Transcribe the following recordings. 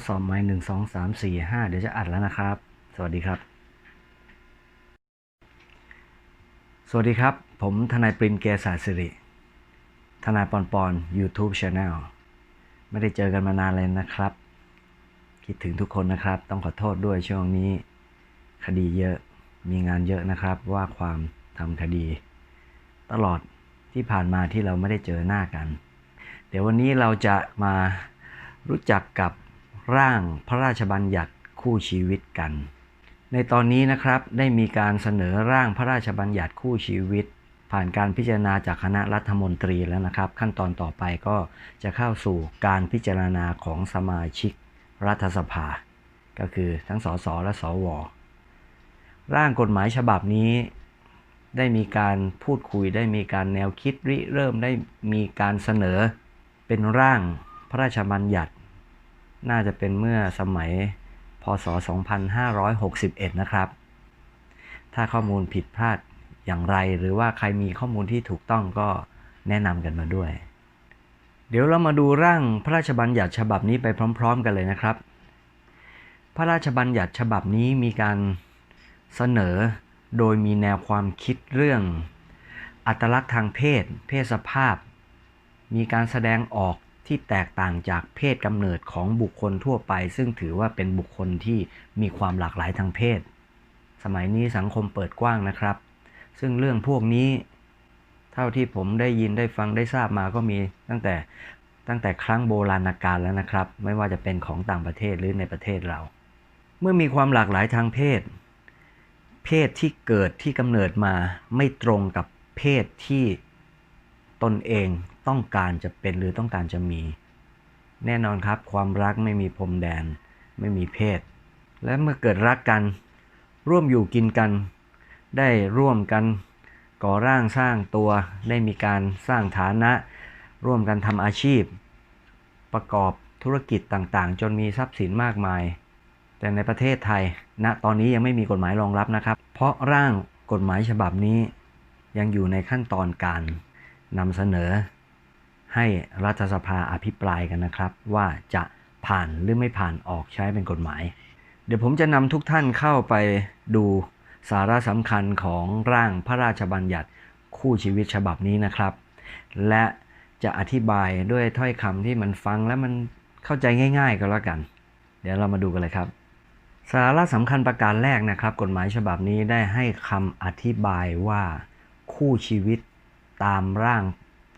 ดสอบไม้หนึ่งสองสามสี่ห้าเดี๋ยวจะอัดแล้วนะครับ สวัสดีครับ สวัสดีครับ ผมทนายปรินเกษาสิริ ทนายปอนปอน YouTube Channel ไม่ได้เจอกันมานานเลยนะครับ คิดถึงทุกคนนะครับ ต้องขอโทษด้วยช่วงนี้ คดีเยอะมีงานเยอะนะครับว่าความทำคดี ตลอดที่ผ่านมาที่เราไม่ได้เจอหน้ากัน เดี๋ยววันนี้เราจะมารู้จักกับ ร่างพระราชบัญญัติคู่ชีวิตกัน ในตอนนี้นะครับได้มีการเสนอร่างพระราชบัญญัติคู่ชีวิต ผ่านการพิจารณาจากคณะรัฐมนตรีแล้วนะครับ ขั้นตอนต่อไปก็จะเข้าสู่การพิจารณาของสมาชิกรัฐสภา ก็คือทั้งสสและสว ร่างกฎหมายฉบับนี้ได้มีการพูดคุยได้มีการแนวคิดริเริ่มได้มีการเสนอเป็นร่างพระราชบัญญัติ น่าจะเป็นเมื่อสมัยพศ 2561 นะครับ ถ้าข้อมูลผิดพลาดอย่างไร หรือว่าใครมีข้อมูลที่ถูกต้องก็แนะนำกันมาด้วย เดี๋ยวเรามาดูร่างพระราชบัญญัติฉบับนี้ไปพร้อม ๆ กันเลยนะครับ พระราชบัญญัติฉบับนี้มีการเสนอโดยมีแนวความคิดเรื่อง อัตลักษณ์ทางเพศ เพศสภาพ มีการแสดงออก ที่แตกต่างจากเพศกำเนิดของบุคคลทั่วไป ซึ่งถือว่าเป็นบุคคลที่มีความหลากหลายทางเพศ สมัยนี้สังคมเปิดกว้างนะครับ ซึ่งเรื่องพวกนี้ เท่าที่ผมได้ยินได้ฟังได้ทราบมาก็มีตั้งแต่ตั้งแต่ครั้งโบราณกาลแล้วนะครับ ไม่ว่าจะเป็นของต่างประเทศหรือในประเทศเรา เมื่อมีความหลากหลายทางเพศ เพศที่เกิดที่กำเนิดมาไม่ตรงกับเพศที่ตนเอง ต้องการจะเป็นหรือต้องการจะมี แน่นอนครับ ความรักไม่มีพรมแดน ไม่มีเพศ และเมื่อเกิดรักกัน ร่วมอยู่กินกัน ได้ร่วมกันก่อร่างสร้างตัว ได้มีการสร้างฐานะ ร่วมกันทำอาชีพ ประกอบธุรกิจต่างๆ จนมีทรัพย์สินมากมาย แต่ในประเทศไทยณตอนนี้ยังไม่มีกฎหมายรองรับนะครับ เพราะร่างกฎหมายฉบับนี้ยังอยู่ในขั้นตอนการนำเสนอ ให้รัฐสภาอภิปรายกันนะครับ ว่าจะผ่านหรือไม่ผ่านออกใช้เป็นกฎหมาย เดี๋ยวผมจะนำทุกท่านเข้าไปดูสาระสำคัญของร่างพระราชบัญญัติคู่ชีวิตฉบับนี้นะครับ และจะอธิบายด้วยถ้อยคำที่มันฟังแล้วมันเข้าใจง่าย ๆ ก็แล้วกัน เดี๋ยวเรามาดูกันเลยครับ สาระสำคัญประการแรกนะครับ กฎหมายฉบับนี้ได้ให้คำอธิบายว่าคู่ชีวิตตามร่าง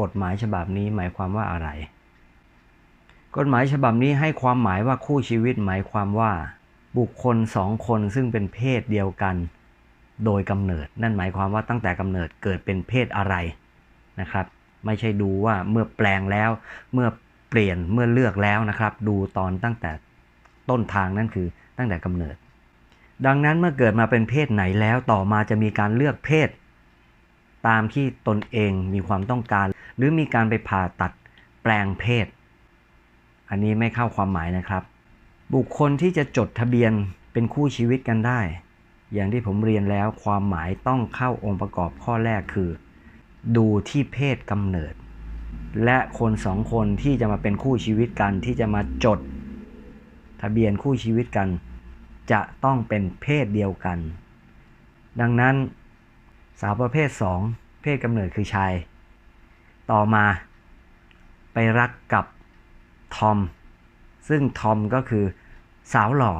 กฎหมายฉบับนี้หมายความว่าอะไร กฎหมายฉบับนี้ให้ความหมายว่าคู่ชีวิตหมายความว่า บุคคลสองคนซึ่งเป็นเพศเดียวกัน โดยกำเนิด นั่นหมายความว่าตั้งแต่กำเนิดเกิดเป็นเพศอะไรนะครับ ไม่ใช่ดูว่าเมื่อแปลงแล้ว เมื่อเปลี่ยนเมื่อเลือกแล้วนะครับ ดูตอนตั้งแต่ต้นทางนั่นคือตั้งแต่กำเนิด ดังนั้นเมื่อเกิดมาเป็นเพศไหนแล้วต่อมาจะมีการเลือกเพศตามที่ตนเองมีความต้องการ หรือมีการไปผ่าตัดแปลงเพศ อันนี้ไม่เข้าความหมายนะครับ บุคคลที่จะจดทะเบียนเป็นคู่ชีวิตกันได้ อย่างที่ผมเรียนแล้วความหมายต้องเข้าองค์ประกอบข้อแรกคือ ดูที่เพศกำเนิด และคนสองคนที่จะมาเป็นคู่ชีวิตกันที่จะมาจด ทะเบียนคู่ชีวิตกัน จะต้องเป็นเพศเดียวกัน ดังนั้นสาวประเภท 2 เพศกำเนิดคือชาย ต่อมาไปรักกับทอม ซึ่งทอมก็คือสาวหล่อ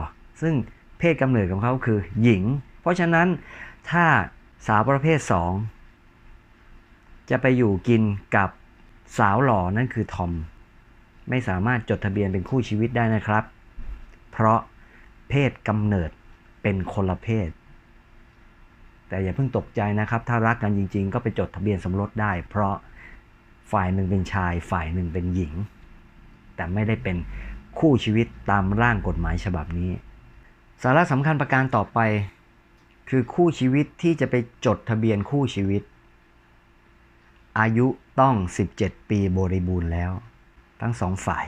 ซึ่งเพศกำเนิดของเขาคือหญิง เพราะฉะนั้นถ้าสาวประเภท 2 จะไปอยู่กินกับสาวหล่อนั่นคือทอม ไม่สามารถจดทะเบียนเป็นคู่ชีวิตได้นะครับ เพราะเพศกำเนิดเป็นคนละเพศ แต่อย่าเพิ่งตกใจนะครับ ถ้ารักกันจริง ๆ ก็ไปจดทะเบียนสมรสได้ เพราะ ฝ่ายหนึ่งเป็นชาย ฝ่ายหนึ่งเป็นหญิง แต่ไม่ได้เป็นคู่ชีวิตตามร่างกฎหมายฉบับนี้ สาระสำคัญประการต่อไป คือคู่ชีวิตที่จะไปจดทะเบียนคู่ชีวิต อายุต้อง 17 ปีบริบูรณ์แล้ว ทั้งสองฝ่าย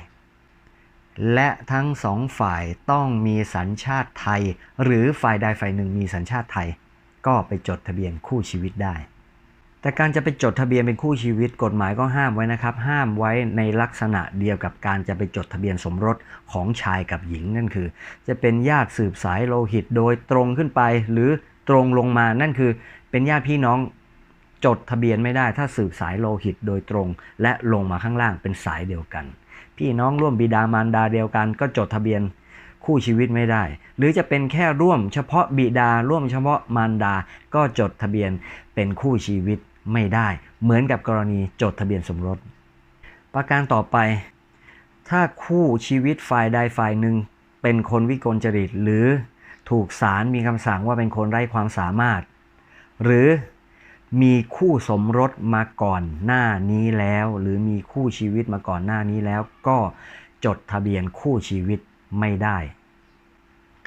และทั้งสองฝ่ายต้องมีสัญชาติไทย หรือฝ่ายใดฝ่ายหนึ่งมีสัญชาติไทย ก็ไปจดทะเบียนคู่ชีวิตได้ แต่การจะไปจดทะเบียนเป็นคู่ชีวิตกฎหมายก็ห้ามไว้นะครับ ห้ามไว้ในลักษณะเดียวกับการจะไปจดทะเบียนสมรสของชายกับหญิงนั่นคือ จะเป็นญาติสืบสายโลหิตโดยตรงขึ้นไป หรือตรงลงมานั่นคือ เป็นญาติพี่น้องจดทะเบียนไม่ได้ ถ้าสืบสายโลหิตโดยตรง และลงมาข้างล่างเป็นสายเดียวกัน พี่น้องร่วมบิดามารดาเดียวกัน ก็จดทะเบียนคู่ชีวิตไม่ได้ หรือจะเป็นแค่ร่วมเฉพาะบิดาร่วมเฉพาะมารดาก็จดทะเบียนเป็นคู่ชีวิต ไม่ได้เหมือนกับกรณีจดทะเบียนสมรส ประการต่อไป ถ้าคู่ชีวิตฝ่ายใดฝ่ายหนึ่งเป็นคนวิกลจริต หรือถูกศาลมีคำสั่งว่าเป็นคนไร้ความสามารถ หรือมีคู่สมรสมาก่อนหน้านี้แล้ว หรือมีคู่ชีวิตมาก่อนหน้านี้แล้ว ก็จดทะเบียนคู่ชีวิตไม่ได้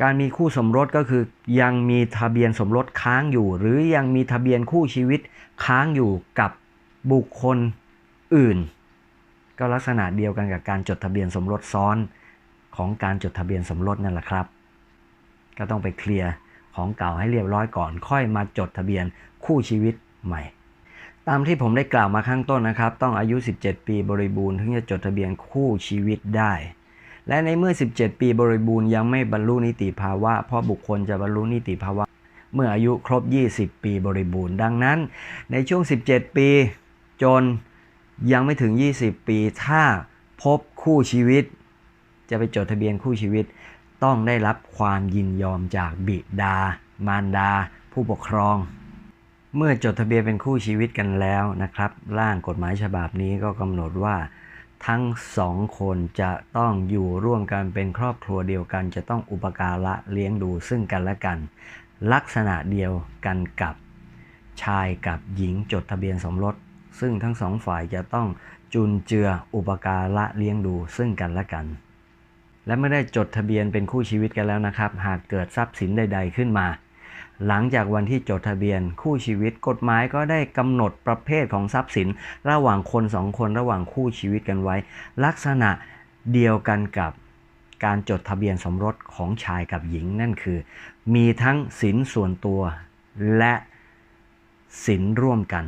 การมีคู่สมรสก็คือ ยังมีทะเบียนสมรสค้างอยู่ หรือยังมีทะเบียนคู่ชีวิตค้างอยู่กับบุคคลอื่น ก็ลักษณะเดียวกันกับการจดทะเบียนสมรสซ้อนของการจดทะเบียนสมรสนั่นแหละครับ ก็ต้องไปเคลียร์ของเก่าให้เรียบร้อยก่อน ค่อยมาจดทะเบียนคู่ชีวิตใหม่ ตามที่ผมได้กล่าวมาข้างต้นนะครับ ต้องอายุ 17 ปีบริบูรณ์ถึงจะจดทะเบียนคู่ชีวิตได้ และในเมื่อ 17 ปีบริบูรณ์ยังไม่บรรลุนิติภาวะ เพราะบุคคลจะบรรลุนิติภาวะ เมื่ออายุครบ 20 ปีบริบูรณ์ ดังนั้น ในช่วง 17 ปีจนยังไม่ถึง 20 ปี ถ้าพบคู่ชีวิต จะไปจดทะเบียนคู่ชีวิต ต้องได้รับความยินยอมจากบิดา มารดา ผู้ปกครอง เมื่อจดทะเบียนเป็นคู่ชีวิตกันแล้วนะครับ ร่างกฎหมายฉบับนี้ก็กำหนดว่า ทั้งสองคนจะต้องอยู่ร่วมกันเป็นครอบครัวเดียวกัน จะต้องอุปการะเลี้ยงดูซึ่งกันและกัน ลักษณะเดียวกันกับชายกับหญิงจดทะเบียนสมรส ซึ่งทั้งสองฝ่ายจะต้องจุนเจืออุปการะเลี้ยงดูซึ่งกันและกัน และไม่ได้จดทะเบียนเป็นคู่ชีวิตกันแล้วนะครับ หากเกิดทรัพย์สินใด ๆ ขึ้นมา หลังจากวันที่จดทะเบียนคู่ชีวิตกฎหมายก็ได้กำหนดประเภทของทรัพย์สิน ระหว่างคนสองคนระหว่างคู่ชีวิตกันไว้ ลักษณะเดียวกันกับการจดทะเบียนสมรสของชายกับหญิงนั่นคือ มีทั้งสินส่วนตัวและสินร่วมกัน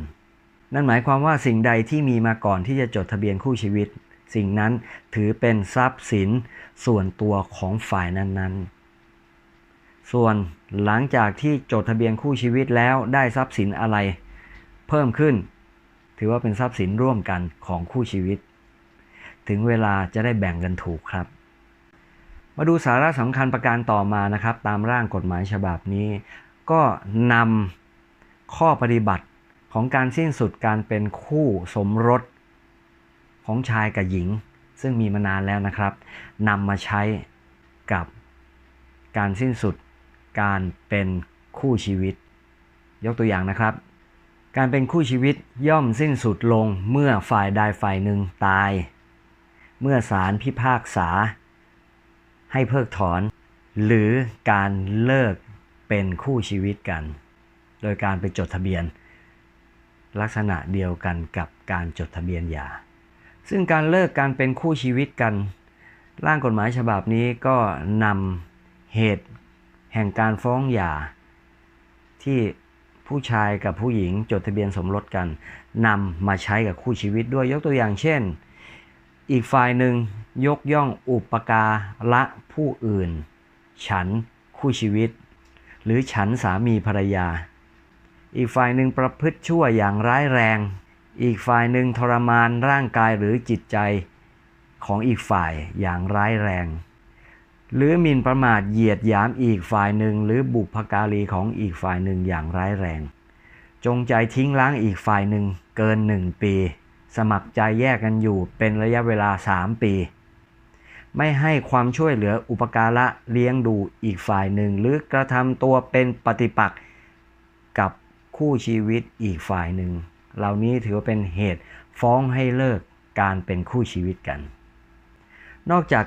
นั่นหมายความว่าสิ่งใดที่มีมาก่อนที่จะจดทะเบียนคู่ชีวิต สิ่งนั้นถือเป็นทรัพย์สินส่วนตัวของฝ่ายนั้นๆ ส่วนหลังจากที่จดทะเบียนคู่ชีวิตแล้วได้ทรัพย์สินอะไร เพิ่มขึ้น ถือว่าเป็นทรัพย์สินร่วมกันของคู่ชีวิต ถึงเวลาจะได้แบ่งกันถูกครับ มาดูสาระสำคัญประการต่อมานะครับ ตามร่างกฎหมายฉบับนี้ ก็นำข้อปฏิบัติของการสิ้นสุดการเป็นคู่สมรสของชายกับหญิง ซึ่งมีมานานแล้วนะครับนำมาใช้กับการสิ้นสุด การเป็นคู่ชีวิต ยกตัวอย่างนะครับ การเป็นคู่ชีวิตย่อมสิ้นสุดลงเมื่อฝ่ายใดฝ่ายหนึ่งตาย เมื่อศาลพิพากษา ให้เพิกถอน หรือการเลิกเป็นคู่ชีวิตกัน โดยการไปจดทะเบียน ลักษณะเดียวกันกับการจดทะเบียนหย่าซึ่งการเลิกการเป็นคู่ชีวิตกัน ร่างกฎหมายฉบับนี้ก็นำเหตุ แห่งการฟ้องหย่า ที่ผู้ชายกับผู้หญิงจดทะเบียนสมรสกันนำมาใช้กับคู่ชีวิตด้วยยกตัวอย่างเช่น อีกฝ่ายหนึ่งยกย่องอุปการะผู้อื่น ฉันคู่ชีวิต หรือฉันสามีภรรยา อีกฝ่ายหนึ่งประพฤติชั่วอย่างร้ายแรง อีกฝ่ายหนึ่งทรมานร่างกายหรือจิตใจของอีกฝ่ายอย่างร้ายแรง หรือหมิ่นประมาทเหยียดหยามอีกฝ่ายหนึ่ง หรือบุพการีของอีกฝ่ายหนึ่งอย่างร้ายแรง จงใจทิ้งล้างอีกฝ่ายหนึ่งเกินหนึ่งปี สมัครใจแยกกันอยู่เป็นระยะเวลา3ปี ไม่ให้ความช่วยเหลืออุปการะเลี้ยงดูอีกฝ่ายหนึ่ง หรือกระทำตัวเป็นปฏิปักษ์กับคู่ชีวิตอีกฝ่ายหนึ่ง เหล่านี้ถือว่าเป็นเหตุฟ้องให้เลิกการเป็นคู่ชีวิตกัน นอกจาก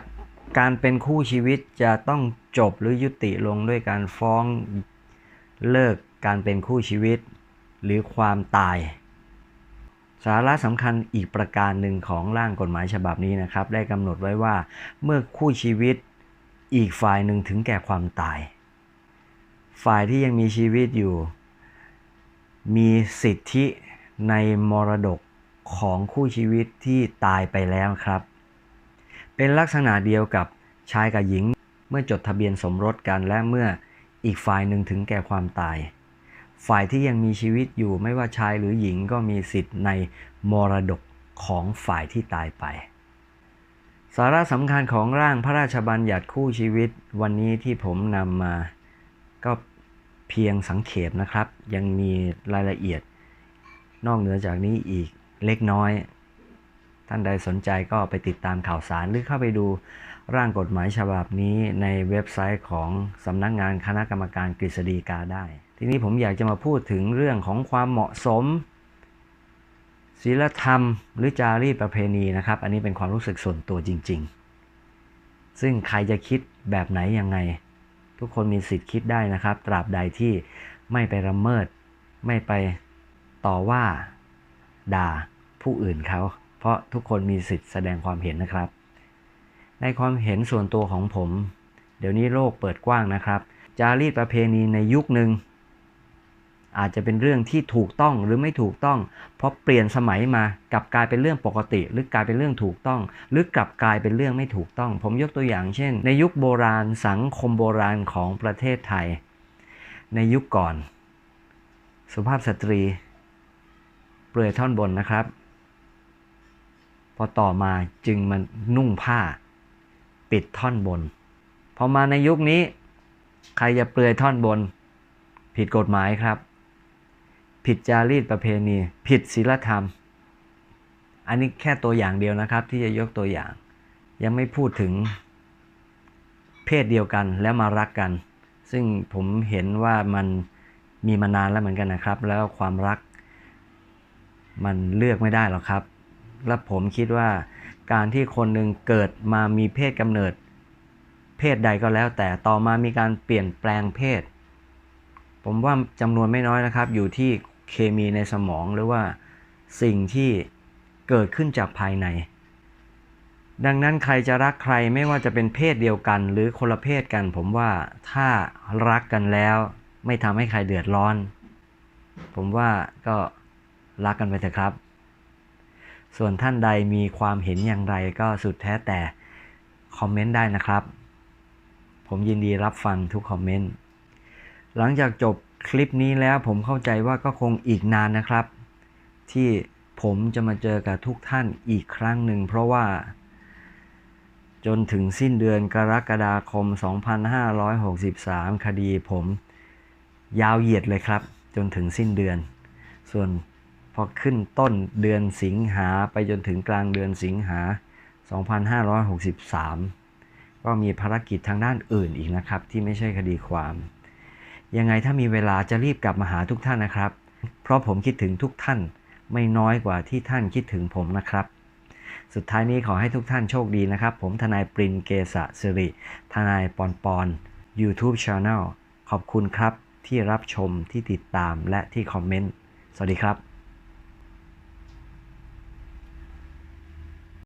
การเป็นคู่ชีวิตจะต้องจบหรือยุติลงด้วยการฟ้องเลิกการเป็นคู่ชีวิต หรือความตาย สาระสำคัญอีกประการหนึ่งของร่างกฎหมายฉบับนี้นะครับ ได้กำหนดไว้ว่าเมื่อคู่ชีวิตอีกฝ่ายหนึ่งถึงแก่ความตาย ฝ่ายที่ยังมีชีวิตอยู่ มีสิทธิในมรดกของคู่ชีวิตที่ตายไปแล้วครับ เป็นลักษณะเดียวกับชายกับหญิง เมื่อจดทะเบียนสมรสกันและเมื่ออีกฝ่ายหนึ่งถึงแก่ความตาย ฝ่ายที่ยังมีชีวิตอยู่ไม่ว่าชายหรือหญิงก็มีสิทธิ์ในมรดกของฝ่ายที่ตายไป สาระสำคัญของร่างพระราชบัญญัติคู่ชีวิตวันนี้ที่ผมนำมาก็เพียงสังเขปนะครับ ยังมีรายละเอียด นอกเหนือจากนี้อีกเล็กน้อย ท่านใดสนใจก็ไปติดตามข่าวสารหรือเข้าไปดูร่างกฎหมายฉบับนี้ในเว็บไซต์ของสำนักงานคณะกรรมการกฤษฎีกาได้ ทีนี้ผมอยากจะมาพูดถึงเรื่องของความเหมาะสมศีลธรรม หรือจารีตประเพณีนะครับ อันนี้เป็นความรู้สึกส่วนตัวจริง ๆ ซึ่งใครจะคิดแบบไหนยังไง ทุกคนมีสิทธิ์คิดได้นะครับ ตราบใดที่ไม่ไปละเมิด ไม่ไปต่อว่าด่าผู้อื่นเขา เพราะทุกคนมีสิทธิ์แสดงความเห็นนะครับ ในความเห็นส่วนตัวของผม เดี๋ยวนี้โลกเปิดกว้างนะครับ จารีตประเพณีในยุคหนึ่งอาจจะเป็นเรื่องที่ถูกต้องหรือไม่ถูกต้อง เพราะเปลี่ยนสมัยมากลับกลายเป็นเรื่องปกติ หรือกลายเป็นเรื่องถูกต้อง หรือกลับกลายเป็นเรื่องไม่ถูกต้อง ผมยกตัวอย่างเช่น ในยุคโบราณสังคมโบราณของประเทศไทย ในยุคก่อน สุภาพสตรี เปลือยท่อนบนนะครับ พอต่อมาจึงมันนุ่งผ้า ปิดท่อนบน พอมาในยุคนี้ ใครจะเปลือยท่อนบน ผิดกฎหมายครับ ผิดจารีตประเพณี ผิดศีลธรรม อันนี้แค่ตัวอย่างเดียวนะครับ ที่จะยกตัวอย่าง ยังไม่พูดถึงเพศเดียวกันแล้วมารักกัน ซึ่งผมเห็นว่ามันมีมานานแล้วเหมือนกันนะครับ แล้วความรัก มันเลือกไม่ได้หรอกครับ และผมคิดว่า การที่คนหนึ่งเกิดมามีเพศกำเนิด เพศใดก็แล้ว แต่ต่อมามีการเปลี่ยนแปลงเพศ ผมว่าจำนวนไม่น้อยนะครับ อยู่ที่เคมีในสมองหรือว่าสิ่งที่เกิดขึ้นจากภายใน ดังนั้นใครจะรักใครไม่ว่าจะเป็นเพศเดียวกัน หรือคนละเพศกัน ผมว่าถ้ารักกันแล้ว ไม่ทำให้ใครเดือดร้อน ผมว่าก็รักกันไปเถอะครับ ส่วนท่านใดมีความเห็นอย่างไรก็สุดแท้แต่คอมเมนต์ได้นะครับ ผมยินดีรับฟังทุกคอมเมนต์ หลังจากจบคลิปนี้แล้วผมเข้าใจว่าก็คงอีกนานนะครับ ที่ผมจะมาเจอกับทุกท่านอีกครั้งหนึ่งเพราะว่า จนถึงสิ้นเดือนกรกฎาคม 2563 คดีผมยาวเหยียดเลยครับ จนถึงสิ้นเดือน ส่วน พอขึ้นต้นเดือนสิงหาไปจนถึงกลางเดือนสิงหา 2563 ก็มีภารกิจทางด้านอื่นอีกนะครับ ที่ไม่ใช่คดีความ ยังไงถ้ามีเวลาจะรีบกลับมาหาทุกท่านนะครับ เพราะผมคิดถึงทุกท่านไม่น้อยกว่าที่ท่านคิดถึงผมนะครับ สุดท้ายนี้ขอให้ทุกท่านโชคดีนะครับ ผมทนายปรินเกษะสิริ ทนายปอนปอน YouTube Channel ขอบคุณครับที่รับชมที่ติดตามและที่คอมเมนต์ สวัสดีครับ